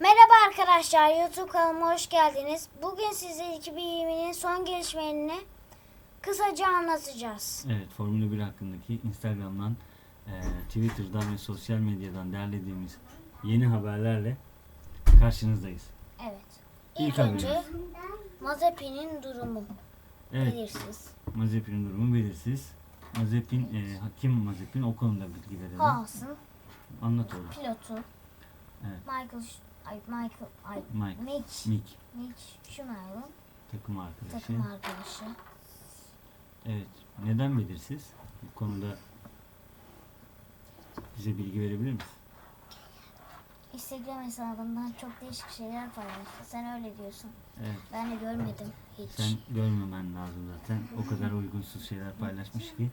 Merhaba arkadaşlar, YouTube kanalıma hoş geldiniz. Bugün size 2020'nin son gelişmelerini kısaca anlatacağız. Evet, Formula 1 hakkındaki Instagram'dan, e, Twitter'dan ve sosyal medyadan derlediğimiz yeni haberlerle karşınızdayız. Evet. İlk İlk önce haberimiz. Mazepin'in durumu Evet, belirsiz. Mazepin'in durumu belirsiz. Mazepin, e, kim Mazepin o konuda bilgi verelim. Haas'ın Anlat oğlum. pilotu Evet. Michael ay Michael ay Mike, Mitch Mick, Mitch Schumacher'ın takım arkadaşı. takım arkadaşı. Evet, neden belirsiz? Bu konuda bize bilgi verebilir misin? Instagram hesabından çok değişik şeyler paylaştı. Sen öyle diyorsun. Evet, Ben de görmedim hiç. sen görmemen lazım zaten. O kadar uygunsuz şeyler paylaşmış ki.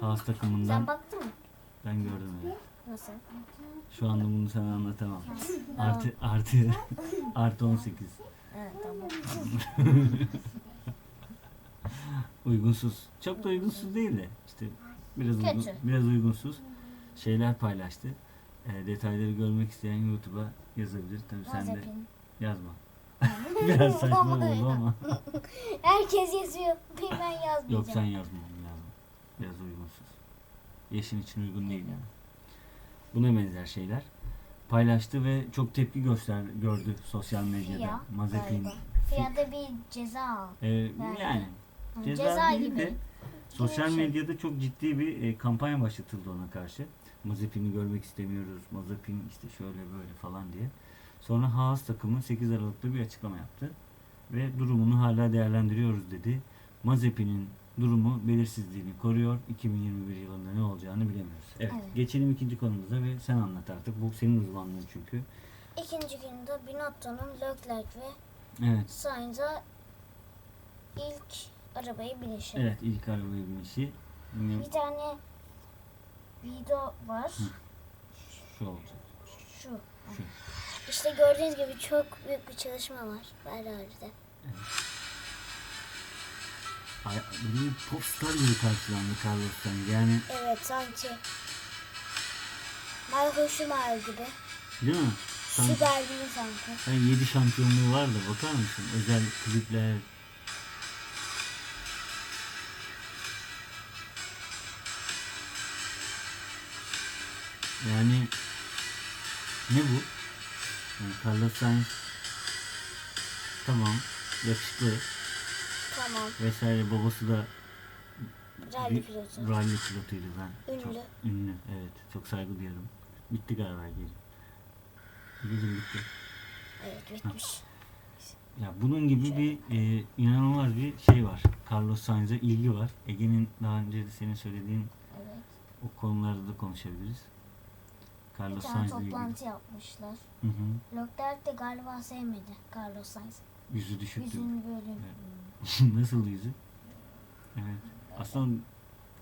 Haas Sen takımından baktın mı? Ben gördüm evet. Nasıl? Şu anda bunu sana anlatamam. Tamam. Artı artı artı 18. Evet tamam. Uygunsuz. Çok da uygunsuz değil de işte biraz uygun, Kötü. biraz uygunsuz şeyler paylaştı. E, detayları görmek isteyen YouTube'a yazabilir. Tabii sen de yazma. biraz saçma oldu ama. Herkes yazıyor. Ben yazmayacağım. Yok sen yazma yazma. Biraz uygunsuz. Yaşın için uygun değil yani. Buna benzer şeyler paylaştı ve çok tepki göster gördü sosyal medyada. Mazepin. galiba. Fiyada bir ceza al. Ee, yani ceza, Ceza değil gibi. de sosyal şey. medyada çok ciddi bir e, kampanya başlatıldı ona karşı. Mazepin'i görmek istemiyoruz. Mazepin işte şöyle böyle falan diye. Sonra Haas takımı 8 Aralık'ta bir açıklama yaptı. Ve durumunu hala değerlendiriyoruz dedi. Mazepin'in durumu belirsizliğini koruyor. 2021 yılında ne olacağını bilemiyoruz. Evet, Evet. geçelim ikinci konumuza ve sen anlat artık. Bu senin uzmanlığın çünkü. İkinci günde Binotto'nun Leclerc ve Evet. Sainz'a ilk arabayı binişi. Evet ilk arabaya binişi. Bir tane video var. şu olacak. Şu. Şu. İşte gördüğünüz gibi çok büyük bir çalışma var Ferrari'de. Ay, bir popstar gibi karşılandı Carlos Sainz. Yani Evet sanki Michael Schumacher gibi. değil mi? Sanki, Süper gibi sanki. yani 7 şampiyonluğu var da bakar mısın? Özel klipler. Yani ne bu? Yani Carlos Sainz tamam yakışıklı Tamam. vesaire babası da Rally bir pilotu. rally pilotuydu ben. Çok Ünlü. ünlü evet çok saygı duyarım. Bitti galiba gece. Gece bitti. Evet bitmiş. Ya bunun gibi bir e, inanılmaz bir şey var. Carlos Sainz'e ilgi var. Ege'nin daha önce de senin söylediğin Evet. o konularda da konuşabiliriz. Bir Carlos tane Sainz'le ilgili. toplantı yapmışlar. Hı hı. Leclerc de galiba sevmedi Carlos Sainz. Yüzü düşüktü. Yüzünü böyle Nasıl yüzü? Evet. Aslında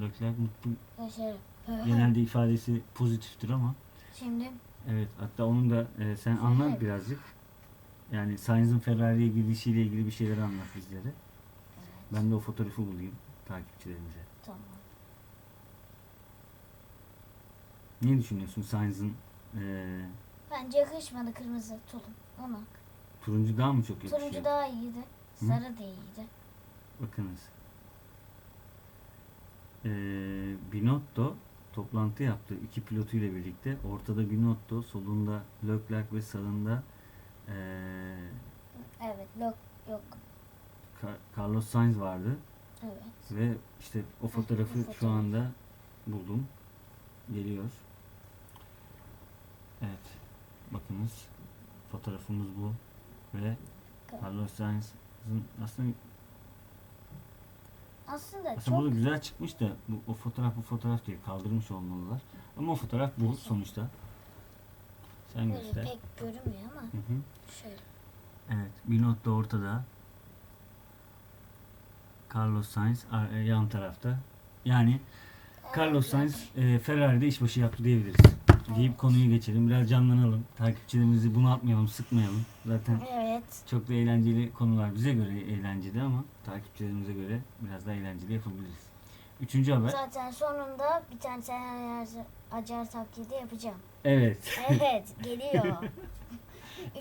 Leclerc mutlu. Genelde ifadesi pozitiftir ama Şimdi evet hatta onun da e, sen anlat Evet. birazcık. Yani Sainz'ın Ferrari'ye gidişiyle ilgili bir şeyler anlat bizlere. Ben de o fotoğrafı bulayım takipçilerimize. tamam. Ne düşünüyorsun Sainz'ın e, Bence yakışmadı kırmızı tulum. Ona. Turuncu daha mı çok yakışıyor? Turuncu daha iyiydi. Hı? Sarı da iyiydi. Bakınız. E, Binotto toplantı yaptı iki pilotuyla birlikte. Ortada Binotto, solunda Leclerc ve sağında e, Evet. Yok. Yok. Carlos Sainz vardı. Evet. Ve işte o fotoğrafı şu anda buldum. Geliyor. Evet. Bakınız. Fotoğrafımız bu. Ve Carlos Sainz'ın aslında, Aslında aslında çok burada güzel çıkmış da bu, o fotoğraf bu fotoğraf değil. Kaldırmış olmalılar. Ama o fotoğraf bu sonuçta. Sen böyle göster. pek görünmüyor ama Hı hı. şöyle. Evet. Binotto ortada. Carlos Sainz e, yan tarafta. Yani Carlos Sainz e, Ferrari'de işbaşı yaptı diyebiliriz. Deyip konuyu geçelim. Biraz canlanalım. Takipçilerimizi bunu atmayalım, sıkmayalım. Zaten Evet. çok da eğlenceli konular bize göre eğlenceli ama takipçilerimize göre biraz daha eğlenceli yapabiliriz. Üçüncü haber. Zaten sonunda bir tane sen acar taklidi yapacağım. Evet. Evet. Geliyor.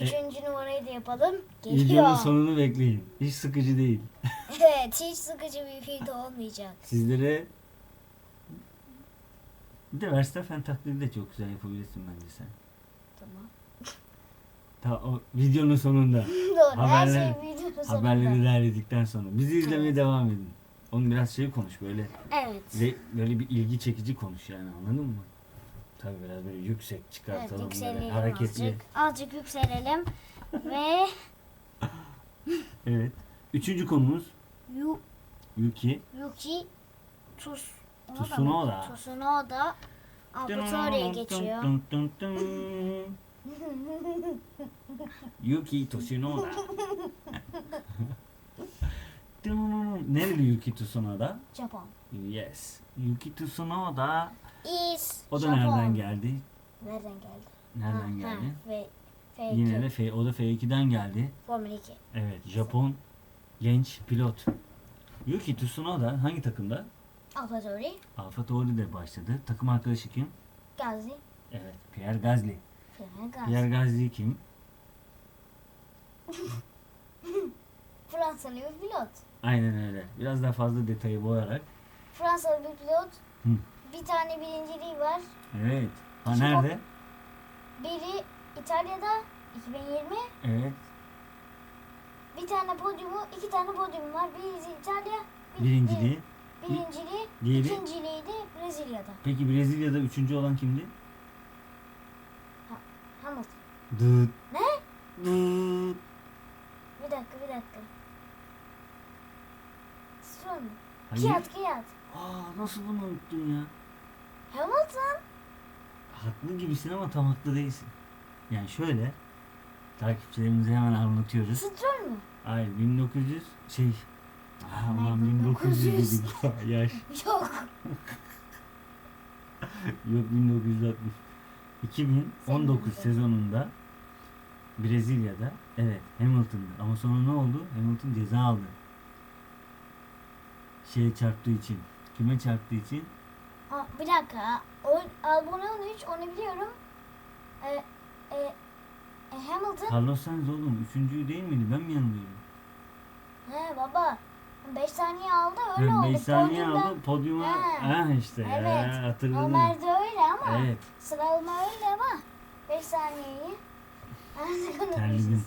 Üçüncü numarayı da yapalım. Videonun Geliyor. sonunu bekleyin. Hiç sıkıcı değil. Evet hiç sıkıcı bir video olmayacak. Sizlere bir de Verstappen taklidi de çok güzel yapabilirsin bence sen. Tamam. Ta o videonun sonunda. Doğru her Haberler- şey videonun sonunda. Haberleri derledikten sonra. Bizi izlemeye devam edin. Onun biraz şey konuş böyle. Evet. Ve böyle bir ilgi çekici konuş yani anladın mı? Tabii biraz böyle yüksek Evet çıkartalım böyle yükselelim hareketli. azıcık. Azıcık yükselelim. Ve Evet. Üçüncü konumuz Yu, Yuki. Yuki Tus, Tsunoda. Tsunoda geçiyor. Dun dun dun. Yuki Tsunoda. Nereli Yuki Tsunoda? Japon. Yes. Yuki Tsunoda. Is O da Japon. nereden geldi? Nereden geldi? Nereden Ha, geldi? Ha, ve F2. Yine de F, o da F2'den geldi. Formula 2. Evet, Japon genç pilot. Yuki Tsunoda hangi takımda? Alphatori. Alfa Tauri'de başladı. Takım arkadaşı kim? Gazi. Evet, Pierre Gasly. Pierre Gasly kim? Fransalı bir pilot. Aynen öyle. Biraz daha fazla detayı boyarak. Fransalı bir pilot. Hı. Bir tane birinciliği var. Evet. Ha İki nerede? Biri İtalya'da 2020. Evet. Bir tane podyumu, iki tane podyum var. Birisi İtalya, bir, Birinciliği. bir- birinciliği, Diğeri. ikinciliği de Brezilya'da. Peki Brezilya'da üçüncü olan kimdi? Hamilton. Dıt. Ne? Dıt. Bir dakika, bir dakika. Mü? Hayır. Kiyat, Kiyat. Aa, nasıl bunu unuttun ya? Hamilton. Haklı gibisin ama tam haklı değilsin. Yani şöyle. Takipçilerimize hemen anlatıyoruz. Stroll mü? Hayır 1900 şey aman 1900 1900? dedik ya yaş Yok. yok 1960 2019 Senin sezonunda Brezilya'da evet Hamilton'da ama sonra ne oldu Hamilton ceza aldı şeye çarptığı için kime çarptığı için Aa, bir dakika. O, Albon 13, onu biliyorum. Ee, e, e, Hamilton. Carlos Sainz oğlum üçüncü değil miydi ben mi yanılıyorum He baba. 5 saniye aldı öyle oldu. 5 saniye Podyumda- aldı podyuma He. ha işte Evet. ya, hatırladım Ömer'de öyle ama evet sıralama öyle ama 5 saniyeyi onu terledim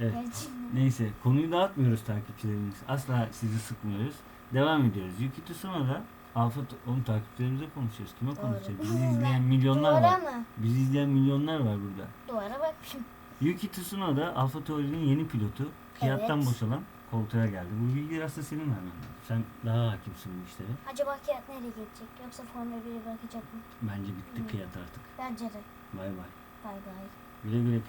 evet Gerçekten. Neyse konuyu dağıtmıyoruz takipçilerimiz. Asla sizi sıkmıyoruz. Devam ediyoruz. Yuki Tsunoda Alfa onun takipçilerimize konuşuyoruz. Kime Doğru. konuşacağız? Bizi izleyen milyonlar Duvara var. mı? Bizi izleyen milyonlar var burada. Duvara bakmışım. Yuki Tsunoda Alfa Tauri'nin yeni pilotu. Fiat'tan Evet. boşalan koltuğa geldi. Bu bilgileri aslında senin vermen. Sen daha hakimsin bu işlere. Acaba Kiyat nereye gidecek? Yoksa Formula 1'e bırakacak mı? Bence bitti Hmm. Fiat artık. Bence de. Bay bay. Bay bay. Güle güle.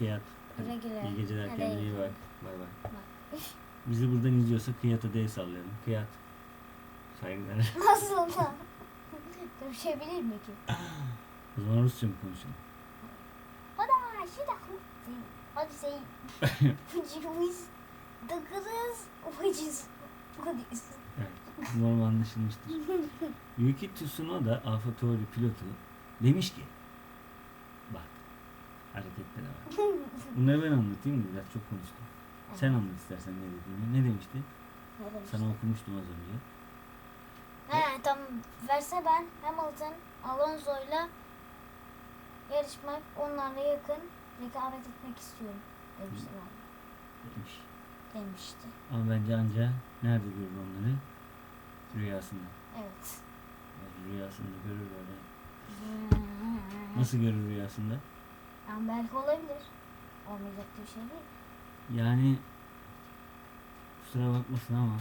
Hadi, Güle güle. İyi geceler Hadi kendine iyi bak. Bay bay. Bizi buradan izliyorsa Kıyat'a D sallayalım. Kıyat. Saygılar. Nasıl lan? Görüşebilir mi ki? O zaman Rusça mı konuşalım? Hadi şurada. Hadi say. Ucuz. Dokuz. Ucuz. Ucuz. Evet. Umarım anlaşılmıştır. Yuki Tsunoda Alfa Tauri pilotu demiş ki bak hareketlere bak. Bunları ben anlatayım mı? Biraz çok konuştum. Sen anlat istersen ne dediğini. Ne demişti? Ne demiş? Sana okumuştum az önce. He tamam. Verse ben Hamilton, Alonso'yla yarışmak, onlarla yakın rekabet etmek istiyorum demişti. Demiş. Demişti. Ama bence anca nerede görür onları? Rüyasında. Evet. Yani rüyasında görür böyle. Nasıl görür rüyasında? Yani belki olabilir. Olmayacak bir şey değil. Yani kusura bakmasın ama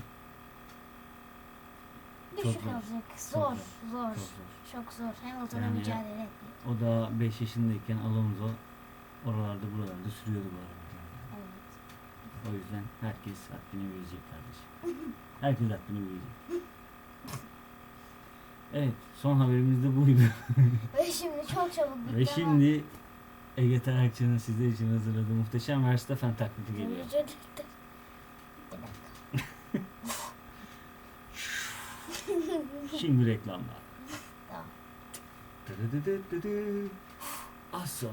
Çok Düşük zor. olacak. Çok Zor, zor. zor. çok zor. Çok zor. Hamilton'a Yani- mücadele etmek. O da 5 yaşındayken Alonso oralarda buralarda sürüyordu bu arabayı. O yüzden herkes haddini bilecek kardeşim. Herkes haddini bilecek. Evet, son haberimiz de buydu. Ve şimdi çok çabuk bitti Ve şimdi Ege Tarakçı'nın sizler için hazırladığı muhteşem Verstappen taklidi geliyor. Şimdi reklamlar. Az sonra.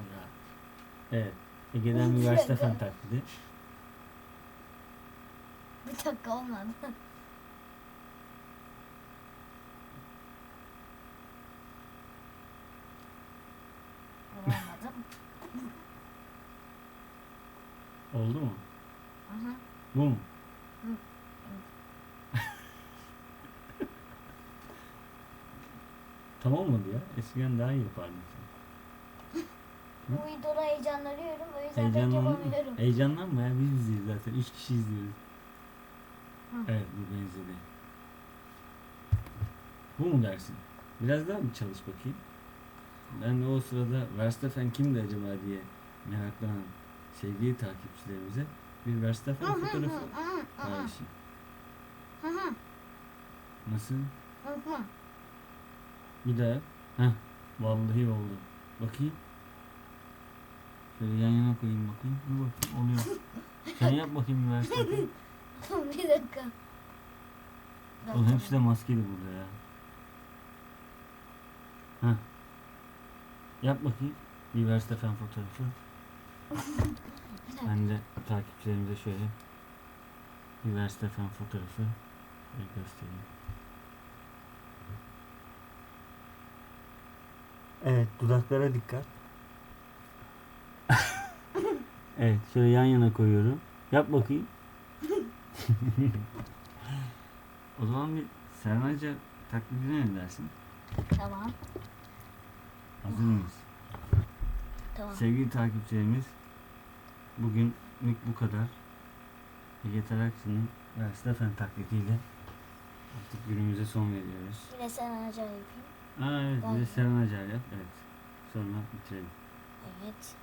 Evet. Ege'den bir Verstappen taklidi. Bir dakika olmadı. Olmadı. Oldu mu? Aha. Bu mu? Tam olmadı ya. Eskiden daha iyi yapardın sen. Bu videoda heyecanlanıyorum. O yüzden pek Heyecanlan yapamıyorum. Heyecanlanma ya. Biz izliyoruz zaten. Üç kişi izliyoruz. Evet bu benzedi. Bu mu dersin? Biraz daha mı çalış bakayım? Ben de o sırada Verstappen kimdi acaba diye meraklanan sevgili takipçilerimize bir Verstappen fotoğrafı paylaşayım. Nasıl? Bir daha. Heh. Vallahi oldu. Bakayım. Şöyle yan yana koyayım bakayım. Dur bakayım oluyor. Sen yap bakayım bir Verstappen. bir dakika. Oğlum hepsi de maskeli burada ya. Heh. Yap bakayım. Bir Verstappen fotoğrafı. Ben de takipçilerimize şöyle bir Verstappen fotoğrafı bir göstereyim. Evet, dudaklara dikkat. evet, şöyle yan yana koyuyorum. Yap bakayım. O zaman bir Sernaca taklidine ne dersin? Tamam. Hazır mıyız? Tamam. Sevgili takipçilerimiz bugünlük bu kadar. Ege Tarakçı'nın Verstappen taklidiyle artık günümüze son veriyoruz. De sen acayip yapayım. Aa evet bir de. Seren Acar yap. Evet. Sonra bitirelim. Evet.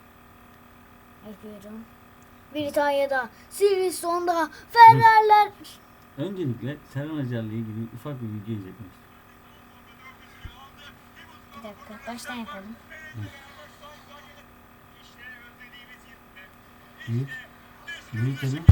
Yapıyorum. Britanya'da, Silverstone'da Ferrari'ler... Öncelikle Seren Acar'la ilgili ufak bir video izletmek. Bir dakika, baştan yapalım. Büyük. Büyük tabii.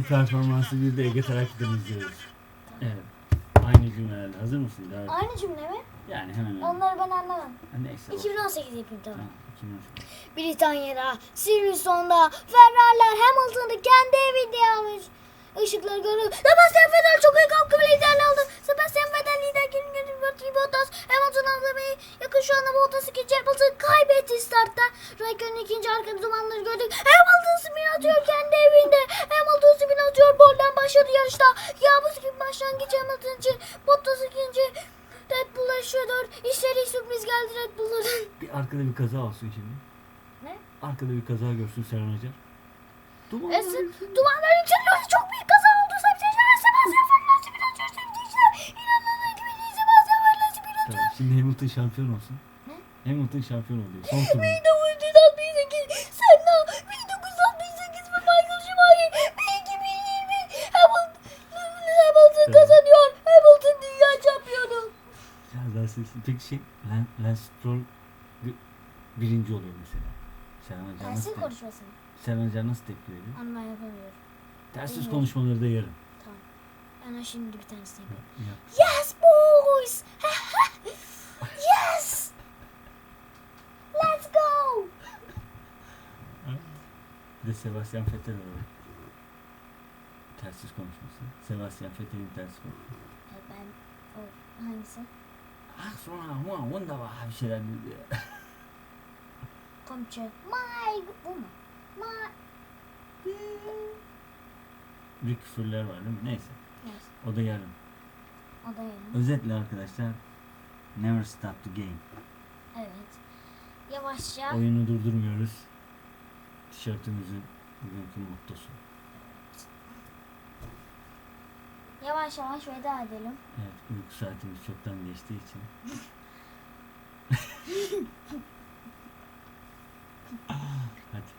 Bu performansı bir de Ege Tarakçı'dan izliyoruz. Evet. Aynı cümlelerle hazır mısın? Daha Aynı cümle mi? yani hemen hemen. Onları ben anlamam. Ha, Neyse. boş. 2018 yapayım tamam. Tamam, 2018. Britanya'da, Silverstone'da Ferrari'ler Hamilton'ı kendi evinde almış. Işıkları görüyor. Sebastian Vettel çok iyi kapkı liderliği aldı. Sebastian Vettel lider gelin Valtteri Bottas. Hamilton almaya yakın şu anda Bottas ikinci Hamilton kaybetti startta. Raikkonen ikinci arkada dumanları gördük. Hamilton spin atıyor yarışta. Yağmur gibi başlangıç Hamilton için. Bottas ikinci. Red Bull yaşıyor dört. İşleri sürpriz geldi Red Bull'ların. Bir arkada bir kaza olsun şimdi. Ne? Arkada bir kaza görsün Seren Acar. Duman. Esin, dumanlar yükseliyor. Çok büyük kaza oldu. Sebastian Sebastian Fernandez bir atıyor sevgiliciler. İnanılır gibi değil Sebastian Fernandez bir atıyor. Tamam, şimdi Hamilton şampiyon olsun. Ne? Hamilton şampiyon oluyor. Son tur. Peki şey, Lance, Lance Stroll bir- birinci oluyor mesela. Seren Acar nasıl, Tersin tep- konuşmasını. Seren Acar nasıl tepki veriyor? Onu ben yapamıyorum. Tersiz Bilmiyorum. konuşmaları da yarın. Tamam. Ben şimdi bir tanesini yapayım. Yap. Yes boys! yes! Let's go! Bir de Sebastian Vettel var. Tersiz konuşması. Sebastian Vettel'in ters konuşması. E, Ben o hangisi? Ah sonra ama onda var bir şeyler dedi. Komşu. My bu mu? My Bir küfürler var değil mi? Neyse. Yes. O da yarın. O da yarın. Özetle arkadaşlar Never stop the game. Evet. Yavaşça. Oyunu durdurmuyoruz. Tişörtümüzün bugünkü mottosu. Yavaş yavaş veda edelim. Evet uyku saatimiz çoktan geçtiği için. Hadi.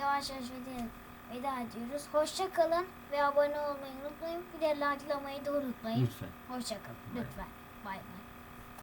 Yavaş yavaş veda veda ediyoruz. Hoşça kalın ve abone olmayı unutmayın. Bir de likelamayı da unutmayın. Lütfen. Hoşça kalın. Lütfen. Bay bay.